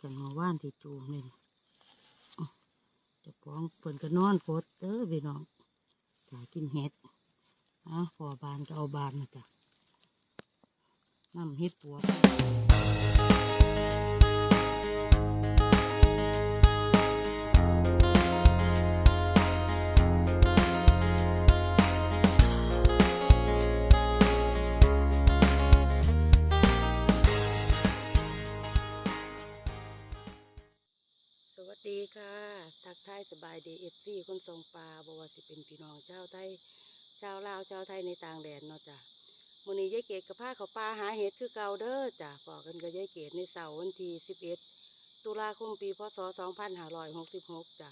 กันมาว่านที่จูมเลยอื้อเจะป้องเปิ่นก็นอนโพดเตอร์พี่น้องจะกินเห็ดนะพอบานก็เอาบานมาจ้ะน้ำเห็ดปัว บายดีเอฟซีคนทรงปลาบอกว่าสิเป็นพี่น้องเจ้าวไทยชาวลาวชาวไทยในต่างแดนเนาะจ้ะมื้อนี้ยายเกดกับพาเขาปลาหาเห็ดคือเก่าเด้อจ้ะบอกกันกับยายเกดในเสาร์วันที่11ตุลาคมปีพศ2566จ้ะ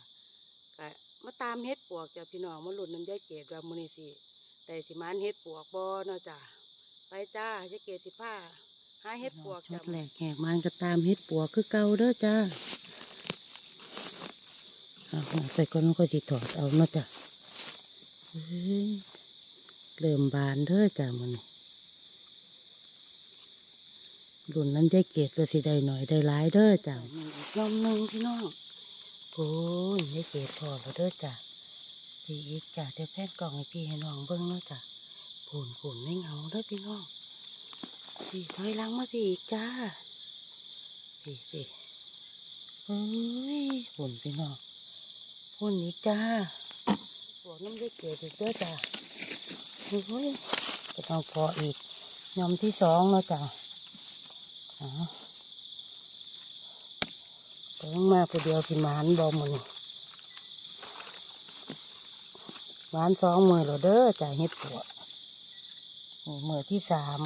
ก็มาตามเห็ดปวกจ้ะพี่น้องมาลุ้นน้ำยายเกดว่ามื้อนี้สิได้สิมานเห็ดปวกบ่เนาะจ้ะไปจ้ายายเกดสิพาหาเห็ดปวกจ้ะแหลกแหกมันก็ตามเห็ดปวกคือเก่าเด้อจ้า เอาหัวใส่ก้อนก็สิถอดเอามาจ้ะเริ่มบานเด้อจ้ะมันรุ่นนั้นได้เกตก็สิได้หน่อยได้หลายเด้อจ้ะมีอีกน้องนึงพี่น้องโอ้ยได้เกตพอแล้วเด้อจ้ะพี่อีกจ้ะเดี๋ยวแพทย์กล่องให้พี่ให้น้องเบิ้งเนาะจ้ะผุนผุนไม่เหงาเด้อพี่น้องพี่ถอยหลังมาพี่อีกจ้าพี่พี่เฮ้ยผุนพี่น้อง พุ่นอีกจ้าปวดน้ำได้เกลืออีกเด้อจ้าโอ้ยก็ต้องพออีกยำที่สองแล้วจ้าอ๋องมาผู้เดียวสิมานบอมันหวานสองมือแล้วเด้อจ้าเฮ็ดปวดมือที่สาม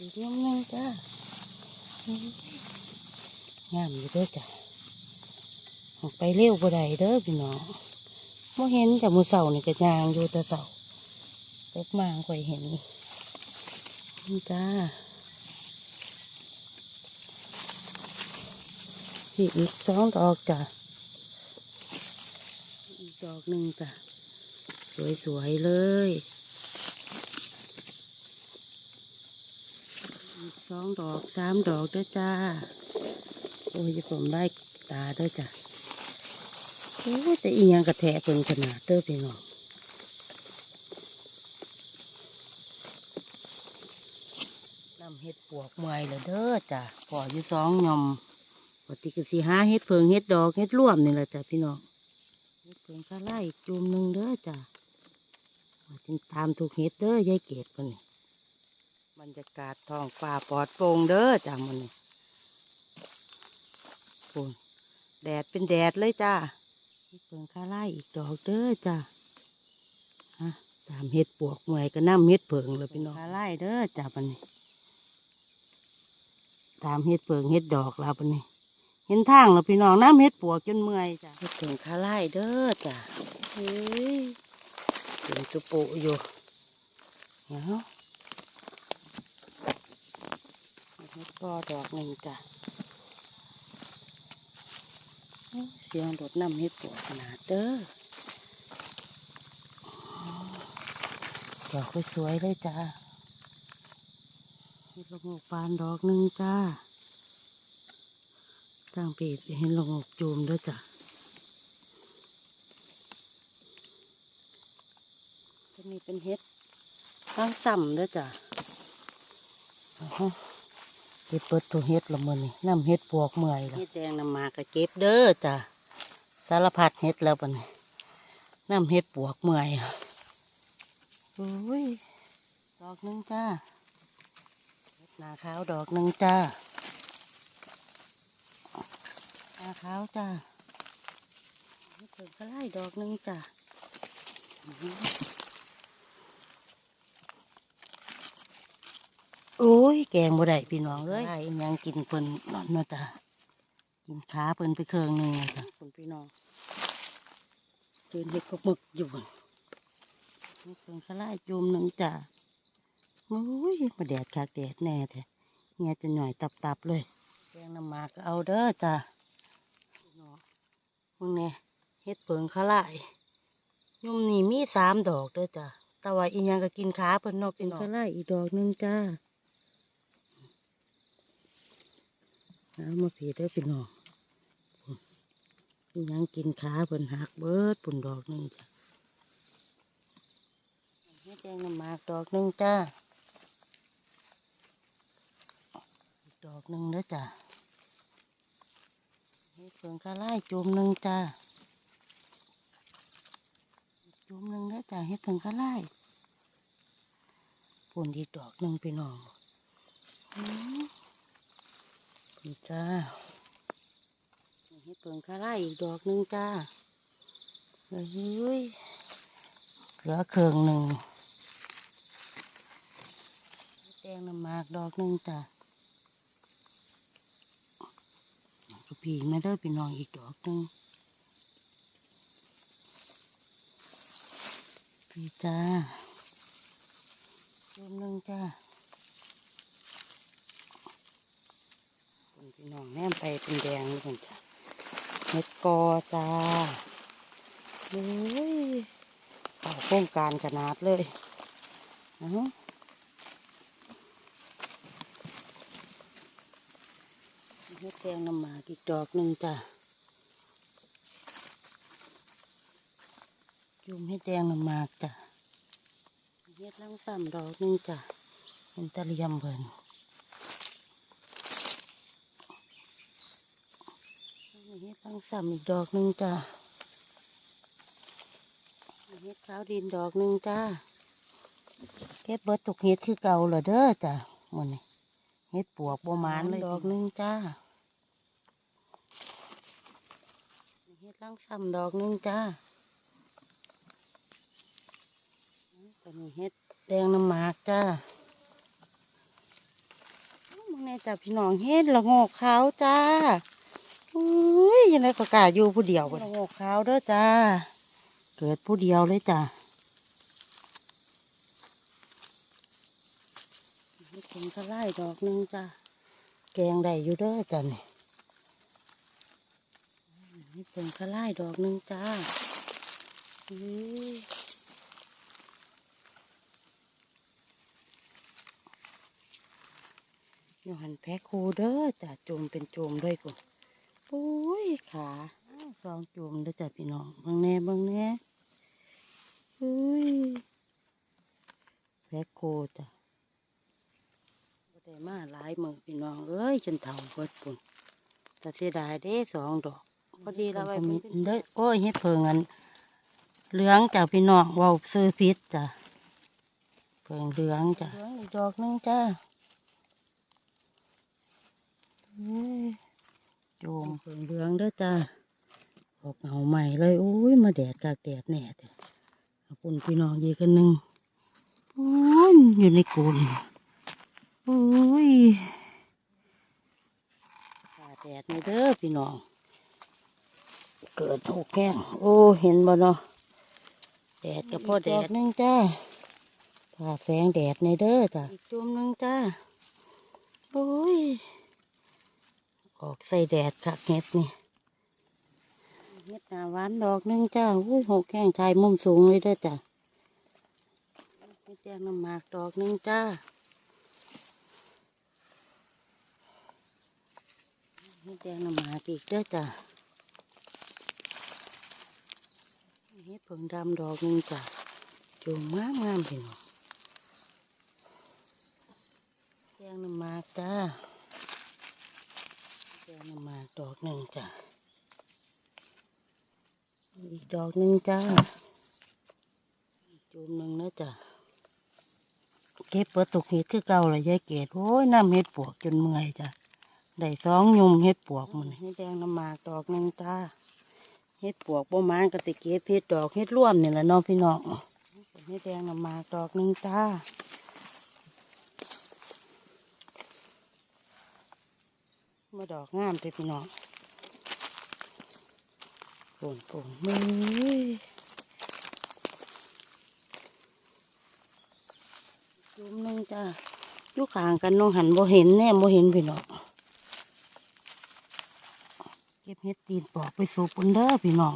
อีกยำหนึงจ้า งามอยู่ด้อจ้ะออกไปเร็วบ่ได้เด้อพี่น้องบ่เห็นแต่มือเสานี่ก็ยางอยู่แต่เสาตกมางค่อยเห็นนี่จ้าพี่อีกสองดอกจ้ะอีกดอกหนึ่งจ้ะสวยๆเลย อีก สองดอกสามดอกเด้อจ้า โอ้ยผมได้ตาด้อจ้ะโอ้แต่อีหยังกระแทกเพิ่นขนาดเด้อพี่น้องนำเห็ดปวกเมื่อยเลยเด้อจ้ะพออยู่สองยอมปกติก็สิหาเห็ดเพิงเห็ดดอกเห็ดร่วมนี่แหละจ้ะพี่น้องเห็ดเพิงก็ไล่จุ่มหนึ่งเด้อจ้ะมาติดตามถูกเห็ดเด้อยายเกดเพิ่นนี่ บรรยากาศท้องฟ้าปลอดโปร่งเด้อจ้ามันนี่โอ้ยแดดเป็นแดดเลยจ้านี่เปิงคาไล่อีกดอกเด้อจ้าฮะตามเห็ดปวกเมื่อยก็น้ำเห็ดเผิงเลยพี่น้องคาไล่เด้อจ้ามันนี่ตามเห็ดเผิงเห็ดดอกแล้วปนนี่เห็นทางแล้วพี่น้องน้ำเห็ดปวกจนเมื่อยจ้าเห็ดเผิงคาไล่เด้อจ้าเฮ้ยเป็นจุปุอยู่เนาะ เฮ็ดอดอกหนึ่งจ้ะเสียงโดดน้ำเฮ็ดปวดขนาดเด้อดอกสวยๆเลยจ้าเฮ็ดละงกปานดอกหนึ่งจ้าตั้งปีเห็นละงกจูมเด้อจ้ะตัวนี้เป็นเฮ็ดตั้งซ้ำเด้อจ้ะ เก็บเปิดตัวเฮ็ดละมันนี่น้ำเฮ็ดปวกเมื่อยละเฮ็ดแดงน้ำมากะเก็บเด้อจ้ะสารพัดเฮ็ดแล้วปะนี่น้ำเฮ็ดปวกเมื่อยโอ้ยดอกหนึ่งจ้าเฮ็ดหนาขาวดอกหนึ่งจ้าหนาขาวจ้าเฮ็ดเพิ่งกระไล่ดอกหนึ่งจ้าอื้อหือ โอ้ยแกงบ่ได้พี่น้องเอ้ยได้อิหยังกินเพิ่นนั่นเนาะจ้ะกินขาเพิ่นไปเครื่องหนึงเลยจ้ะคุณพี่น้องเดินเห็ดก็มึกอยู่นี่เพิ่นกระไล่จุ่มหนึ่งจ้ะโอ้ยมาแดดคักแดดแน่แท้เงี้ยจะหน่อยตับๆเลยแกงน้ำหมากก็เอาเด้อจ้ะพี่น้องมึงเนี่ยเฮ็ดเพิงขาไล่ยุ่มนี่มีสามดอกเด้อจ้ะแต่ว่าอีหยังก็กินขาเพิ่นเนอกเป็นกระไล่อีกดอกหนึงจ้า เอามาผีได้อพี่น้องยังกินขาเพิ่นหักเบิดปุ่นดอกหนึงจ้ะเฮ็ดแดงน้ำหมากดอกหนึงจ้าดอกหนึงเด้อจ้ะเฮ็ดเพิ่งกระไล่จุ่มหนึงจ้าจุ่มหนึ่งแล้วจ้ะเฮ็ดเพิ่งก็ไล่ปุ่นอีกดอกหนึ่งพี่น้องอืมนี่ จ้าเฮ็ดเพิ่งก็ไล่อีกดอกหนึ่งจ้าเฮ้ยเหลือเครื่องหนึ่งแดงน้ำมากดอกหนึ่งจ้ะกระพีมาเด้อพี่น้องอีกดอกหนึ่งพี่จ้าจุ่มหนึ่งจ้าคุณ พี่น้องแนมไปเป็นแดงนี่คนจ้าเม็ดกอจ้าเฮ้ยเข้าโครงการขนาดเลยนะฮะเฮ็ดแดงน้ำหมากอีกดอกหนึ่งจ้าจุ่มให้แดงน้ำหมากจ้ะเฮ็ดลังซ้ำดอกหนึ่งจ้ะเป็นตะเลียมเบิ่น เฮ็ดลังซ้ำอีกดอกหนึงจ้ะเฮ็ดขาวดินดอกหนึงจ้าเก็บเบิดตุกเฮ็ดคือเก่าเหรอเด้อจ้ะหมันนี่เฮ็ดปวกบหมานเลยดอกหนึงจ้าเฮ็ดลังซ้ำดอกหนึงจ้าตัวนี้เฮ็ดแดงน้ำหมากจ้ามึงในจับพี่น้องเฮ็ดละโงกขาวจ้า อุ้ยยังไงก็กล้าอยู่ผู้เดียวละโงกขาวเด้อจ้า เกิดผู้เดียวเลยจ้าเฮ็ดเป็นกระไล่ดอกหนึงจ้าแกงได้อยู่เด้อจ้านี่เฮ็ดเป็นกระไล่ดอกหนึงจ้าอุ้ยอยู่หันแพ้คูเด้อจ้ะจุ่มเป็นจุ่มด้วยกู โอ้ยขาสองจุ่มเด้อจ้ะพี่น้องเบางแน่เบางแน่อุ้ยแพ้โคจ้ะบ่ได้มาหลายมือพี่น้องเอ้ยจนเท่าเบิดปุ่นแต่เสียดายเด้สองดอกพอดีเราไว้เพิ่นเด้อโอ้ยเฮ็ดเพิงอันเหลืองจ้ะพี่น้องเว้าซื้อพิษจ้ะเพิงเหลืองจ้ะเหลืองอีกดอกหนึงจ้า โจมเงเหลืองเด้อจ้าออกเหาใหม่เลยโอ้ยมาแดดกากแดดแน่เด้อขอบคุณพี่น้องยีกันหนึ่งโอ้ยอยู่ในกุนโอ้ยกาแดดในเด้อพี่น้อง เกิดถูกแห้งโอ้เห็นบ่เนาะแดดกับพ่อแดดนึงจ้าผ่าแสงแดดในเด้อจ้าอีกจุ่มนึงจ้าโอ้ย ออกใส่แดดคักเห็ดนี่เห็ดหนาหวานดอกหนึงจ้าอุ้ยหกแข้งชายมุมสูงเลยด้อจ้ะเห็ดแดงน้ำหมากดอกหนึงจ้าเห็ดแดงน้ำหมากอีกด้อจ้ะเห็ดผงดำดอกหนึงจ้ะจูงงามงามๆพี่น้องแดงน้ำหมากจ้า แดงน้ำหมากดอกหนึ่งจ้ะอีกดอกหนึ่งจ้าอีกจุ่มหนึ่งนะจ้ะเก็บเปิดตุกเห็ดคือเก่าเลยยายเกดโอ้ยน้ำเห็ดปวกจนเมื่อยจ้ะได้สองยุมเห็ดปวกมันเห็ดแดงน้ำหมากดอกหนึ่งจ้าเห็ดปวกประมาณกติเก็บเห็ดดอกเห็ดร่วมนี่แหละเน้องพี่น้องเห็ดแดงน้ำหมากดอกหนึ่งจ้า มาดอกงามเลยพี่น้องโป่งโป่งมือจุ่มนึงจ้าอยู่ข้างกันน้องหันบ่เห็นแน่บ่เห็นพี่น้องเก็บเห็ดตีนปอกไปสูบปนเด้อพี่น้อง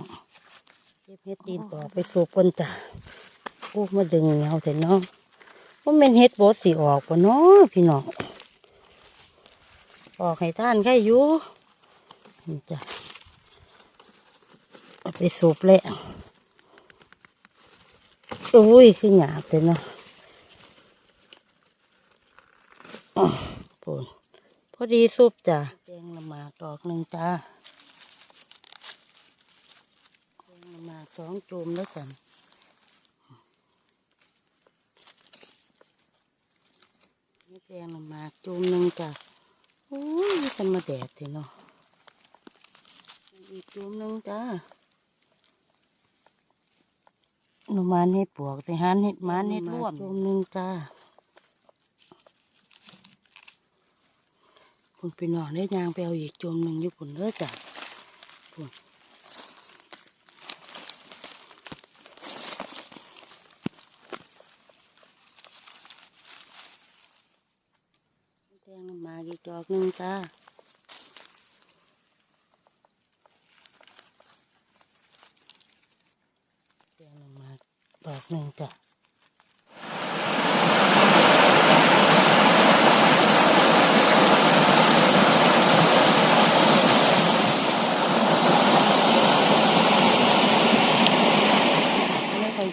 เก็บเห็ดตีนปอกไปสูบปนจ้าโอ้มาดึงเงาแต่น้องว่าเป็นเฮ็ดบสีออกปะเนาะพี่น้อง ออกให้ท่านใครอยู่นี่จ้ะเอาไปสูบแหละอุ้ยคือหยาบแต่เนาะปุ่นพอดีซุปจ้ะแดงละหมากดอกหนึ่งจ้าแดงละหมากสองจุ่มแล้วจ้ะนี่แดงละหมากจุ่มหนึ่งจ้ะ อ้ยจะมาแดดเถอะเนาะอีกจุ่มหนึ่งจ้าหนูมานเห็ดปวกแต่หันเห็ดมานเห็ดร่วมจุ่มหนึ่งจ้าคุณพี่น้องได้ยางไปเอาอีกจุ่มหนึ่งอยู่ปุ่นเด้อจ้ะปุ่นแดงละหมา กอีกดอกหนึ่งจ้าแดงละหมาดอกหนึ่งจ้ะ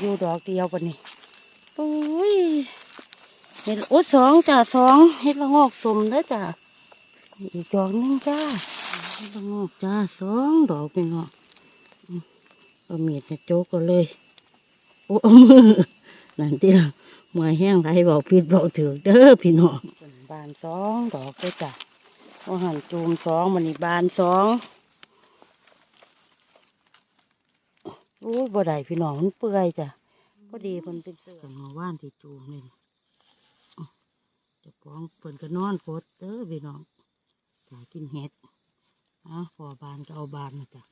อยู่ดอกเดียวปะนี่โอ้ย เห็ดโอ้สองจ้ะสองเห็ดละงอกสมแล้วจ้ะอีกดอกหนึงจ้าเห็ดละงอกจ้าสองดอกเป็นเนาะอืมเอามีดจะโจกก็เลยโอ้เอามือนั่นที่ละเมื่อยแห้งไรบอกผิดบอกถือเด้อพี่น้องบานสองดอกเลยจ้ะว่าหันจูมสองมันนี่บานสองโอ้ยบ่ได้พี่น้องมันเปื่อยจ้ะพอดีเพิ่นเป็นเสื้อกันมาว่านที่จูมเลยอื้อเจะป้องเพิ่นก็นอนกดเด้อพี่น้องจ่ากินเห็ดอะพอบานก็เอาบานนะจ้ะ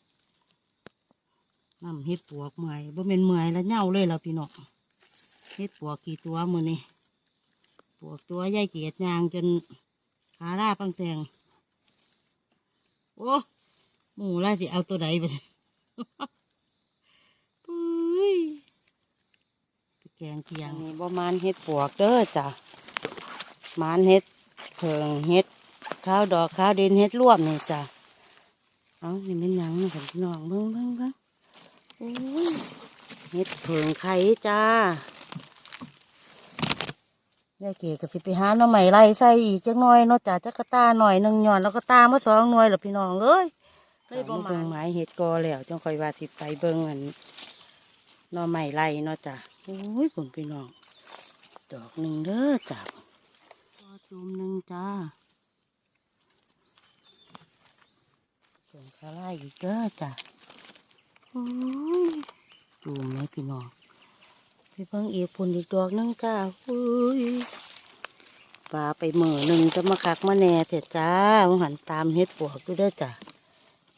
น้ำเห็ดปวกเมื่อยบ่เป็นเมื่อยแล้วเน่าเลยล่ะพี่น้องเห็ดปวกกี่ตัวมือนี่ปวกตัวใหญ่เกียดยางจนขาล่าปังแตงโอ้หมูล่าสิเอาตัวใดไปปุ้ยแกงเคียงนี่ประมาณเฮ็ดปวกเด้อจ้ะ มานเฮ็ดเพิงเฮ็ดข้าวดอกข้าวเด่นเฮ็ดร่วมนี่จ้ะเอานี่มันหยังนี่พี่น้องเบิ่งเบิ่งเบิ่งโอ้ยเฮ็ดเพิงไข่จ้ายายเก๋ก็สิไปหาหน่อใหม่ไล่ใส่อีกจักหน่อยเนาะจ้ะจักกตาหน่อยหนึ่งหย่อนแล้วก็ตามาสองหน่วยแล้วพี่น้องเอ้ยเลยบ่มาเบิ่งไม้เห็ดกอแล้วจังคอยว่าสิไปเบิ่งอันหน่อไม้ไร่เนาะจ้ะโอ้ยคุณพี่น้อง ดอกหนึ่งเด้อจ้ะก นมหนึ่งจ้าส่วนคาร่าอีกเด้อจ้ะโอ้ยจุ่มเลยพี่น้องไปเบิ่งอีกปุ่นอีกดอกหนึงจ้าโอ้ยปลาไปเหมือหนึ่งจะมาคักมาแน่เถอะจ้ามหันตามเฮ็ดปวกด้วยเด้อจ้ะ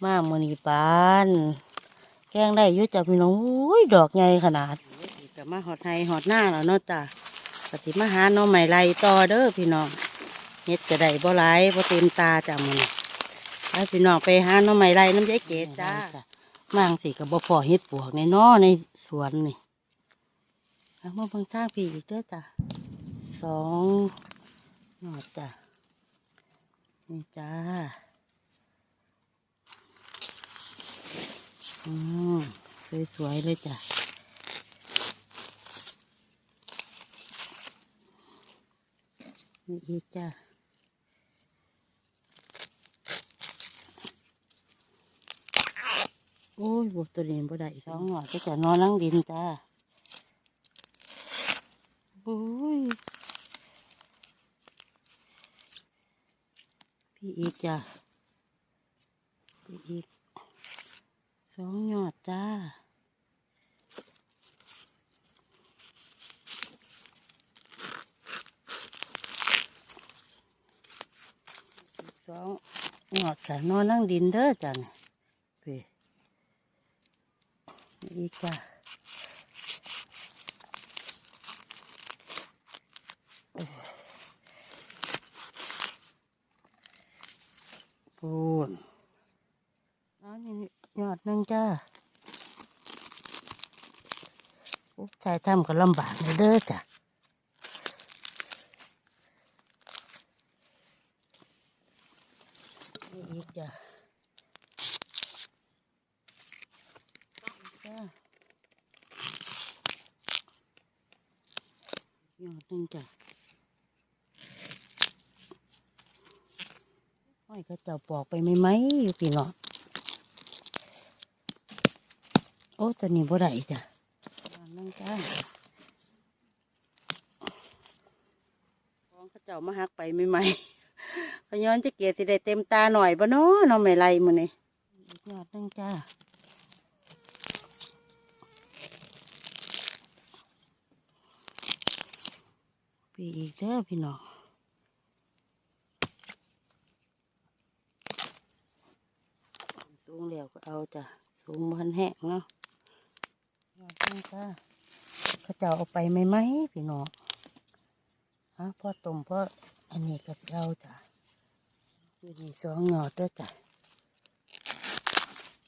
มามือนีปานแกงได้ยุ่จ้ะพี่น้องอุ้ยดอกใหญ่ขนาดก็มาหอดไทยหอดหน้าแล้วเนาะจ้ะปฏิมาหาหน้องใหม่ไรต่อเด้อพี่น้อง เฮ็ดจะได้บ่หลายบ่เต็มตาจ้ะมือนี้แล้วพี่น้องไปหาหน้องใหม่ไรน้ำยายเกดจ้ามั่งสิกับบ่พอเฮ็ดปวกในน้อในสวนนี่เอามาเบิ่งทางพี่อีกเด้อจ้ะสองหอดจ้ะนี่จ้าอืมสวยๆเลยจ้ะนี่อีกจ้ะ โอ้ยบตัวนี้บ่ได้สองหน่อยก็จะนอนนั่งดินจ้าโอ้ยพี่อีกจ้ะพี่อีกสองยอดจ้าสองยอดจ้ะนอนนั่งดินเด้อจ้ะนี่พี่ อีกจ้ะปูนเอันนี้ยอดหนึ่งจ้าโอ้ทถ่ายทำก็ลำบากเลยเด้อจ้ะนี่อีกจ้ะ จ้ะยอดหนึ่งจ้ะห้อยเขาเจ้าปอกไปไหมไหมอยู่พี่เนาะโอ้ตอนนี้บ่ได้จ้ะยอดหนึ่งจ้ะของเขาเจ้ามาหักไปไหมไหมขย้อนจะเกียรสิได้เต็มตาหน่อยบ่เนาะเน้องไม่ไรมือนี่อีกยอดหนึ่งจ้า พี่อีกเด้อพี่น้องสูงแล้วก็เอาจ้ะสูงมันแห้งเนาะยอดนี่จ้าเขาจะเอาไปไหมไหมพี่น้องฮะพ่อต้มพ่ออันนี้ก็เอาจ้ะอยู่นี่สองหยอดด้วยจ้ะ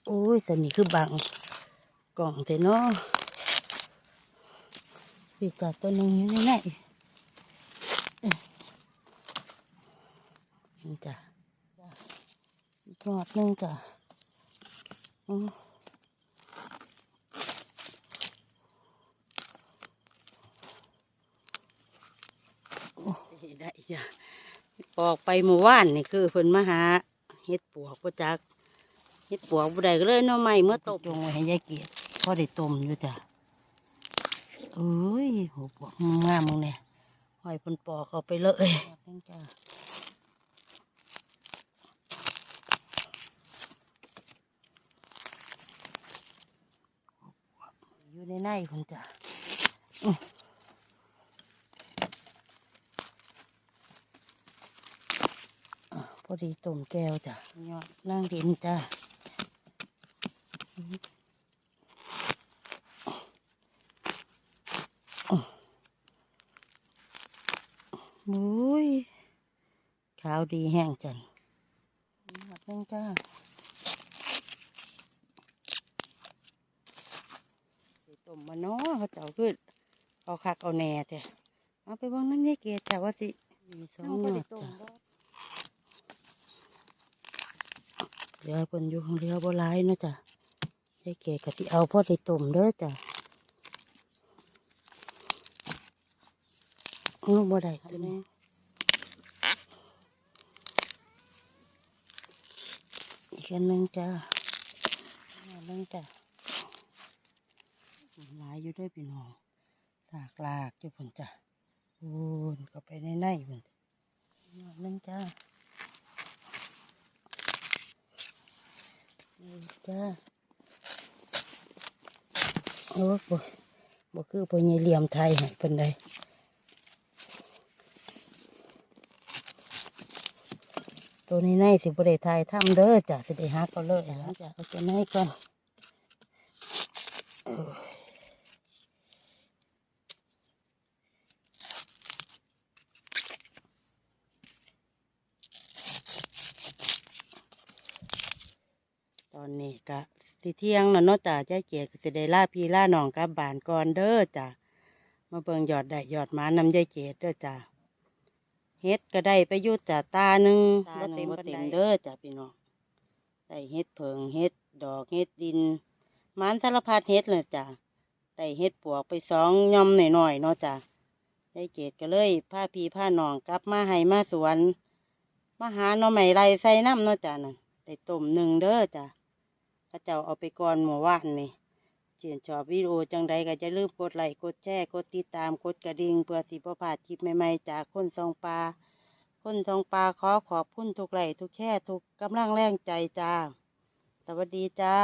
โอ้ยสนี่คือบังกล่องเถอะเนาะพี่จัดตัวนึงอยู่ในไหนจ้ะอีกห ยอดหนึ่งจ้ะอืมโอ้ยได้จ้ะออกไปเมื่อวานนี่คือเพิ่นมาหาเฮ็ดปวกบ่จักเฮ็ดปวกบ่ได้ก็เลยเนาะใหม่เมื่อตกจงไว้ให้ยายเกียรติพอได้ต้มอยู่จ้ะเอ้ยโหปวกงามมึงเนี่ยหอยเพิ่นปอกเอาไปเลยนั่นจ้ะ อยู่ในในคนจ้ะอื้ออะพอดีต้มแก้วจ้ะยอดนั่งดินจ้ะมุ้ยขาวดีแห้งจันยอดนั่งจ้า สิต้มมาเนาะเขาเจ้าคือเอาคักเอาแหน่แต่เอาไปเบ้างนั่นนี่เกศแต่ว่าสิมีสองหยอดจ้ะเรือเพิ่นอยู่ของเรือบ่หลายเนาะจ้ะยายเกศก็สิเอาพ่อได้ต้มเด้อจ้ะเอาบ่ได้ตัวนี้อีกอันหนึงจ้ะอีกอันหนึงจ้ะ หลายอยู่ด้วยพี่น้องสากลากเจ้าผนจ้ะโอนก็ไปในในผนยอดนึงจ้านี่จ้าโอ้บ่บ่คือพ่อใหญ่เหลี่ยมไทยให้เพิ่นไดตัวนี้ในสิบ่ไทยทำเด้อจ้ะสิได้หาเขาเลยแล้วจ้ะเอาตัวในก่อน อ้ยตอนนี้กะสิเที่ยงแล้วเนาะจ้ะจ้าเกียรติสิได้ล่าพี่ล่าน้องกลับบ้านก่อนเด้อจ้ะมาเบิ่งยอดได้ยอดหมานำยายเกียรติเด้อจ้ะเฮ็ดก็ได้ไปอยุดจ้ะตาหนึ่งบ่เต็มบ่เต็มเด้อจ้ะพี่น้องได้เฮ็ดเพิงเฮ็ดดอกเฮ็ดดินหมานสารพัดเฮ็ดเลยจ้ะได้เฮ็ดปวกไปสองย่อมหน่อยๆเนาะจ้ะยายเกียรติก็เลยพาพี่พาน้องกลับมาให้มาสวนมาหาหน่อไม้ไรใส่น้ำเนาะจ้ะนั่นได้ต้มหนึ่งเด้อจ้ะ พระเจ้าเอาไปก่อนหมู่ว่านนี่เขียนชอบวิดีโอจังใดก็จะลืมกดไลค์กดแชร์กดติดตามกดกระดิ่งเพื่อสิบ่พลาดคลิปใหม่ๆจากคนทรงปลาคนทรงปลาขอขอบคุณทุกไลค์ทุกแชร์ทุกกำลังแรงใจจ้า สวัสดีจ้า